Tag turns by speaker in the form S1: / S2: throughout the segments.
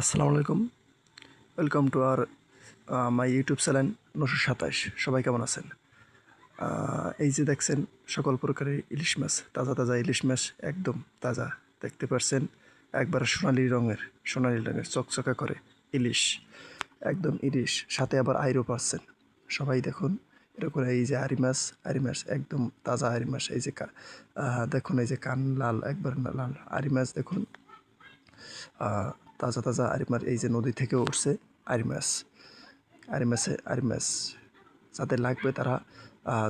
S1: আসসালামু আলাইকুম। Welcome to our my YouTube channel নশো সাতাশ। সবাই কেমন আছেন? এই যে দেখছেন, সকল প্রকারের ইলিশ মাছ, তাজা তাজা ইলিশ মাছ, একদম তাজা। দেখতে পাচ্ছেন একবার সোনালি রঙের সোনালি রঙের, চকচকা করে ইলিশ, একদম ইলিশ। সাথে আবার আইরও পাচ্ছেন। সবাই দেখুন, এরকম এই যে আরি মাছ আরি মাছ, একদম তাজা আরি মাছ, এই যে দেখুন এই যে কান লাল, একবার লাল আরি মাছ দেখুন। তাজা তাজা আরিমার এই যে নদী থেকে উঠছে আরি মাছ আরি মাছে আরি মাছ যাদের লাগবে তারা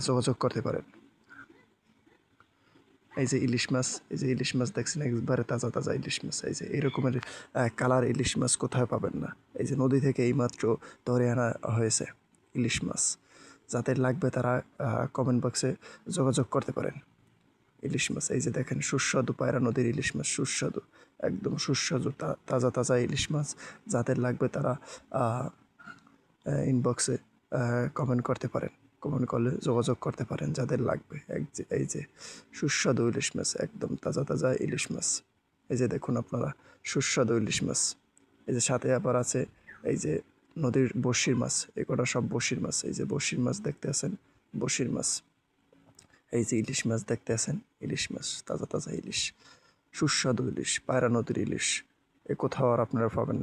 S1: যোগাযোগ করতে পারেন। এই যে ইলিশ মাছ, এই যে ইলিশ মাছ দেখছেন একবারে তাজা তাজা ইলিশ মাছ। এই যে এরকমের কালার ইলিশ মাছ কোথায় পাবেন না। এই যে নদী থেকে এইমাত্র ধরে আনা হয়েছে ইলিশ মাছ। যাদের লাগবে তারা কমেন্ট বক্সে যোগাযোগ করতে পারেন। ইলিশ মাছ এই যে দেখেন সুস্বাদু পায়রা নদীর ইলিশ মাছ সুস্বাদু, একদম সুস্বাদু তাজা তাজা ইলিশ মাছ যাদের লাগবে তারা ইনবক্সে কমেন্ট করতে পারেন। কমেন্ট করলে যোগাযোগ করতে পারেন যাদের লাগবে। এক যে, এই যে সুস্বাদু ইলিশ মাছ একদম তাজা তাজা ইলিশ মাছ এই যে দেখুন আপনারা, সুস্বাদু ইলিশ মাছ এই যে সাথে আবার আছে এই যে নদীর বসির মাছ, এগুলো সব বসির মাছ। এই যে বসির মাছ দেখতে আছেন, বসির মাছ। এই যে ইলিশ মাছ দেখতে আছেন ইলিশ মাছ, তাজা তাজা ইলিশ, সুস্বাদু ইলিশ, পায়রা নদীর ইলিশ, এ কোথাও আর আপনারা পাবেন না।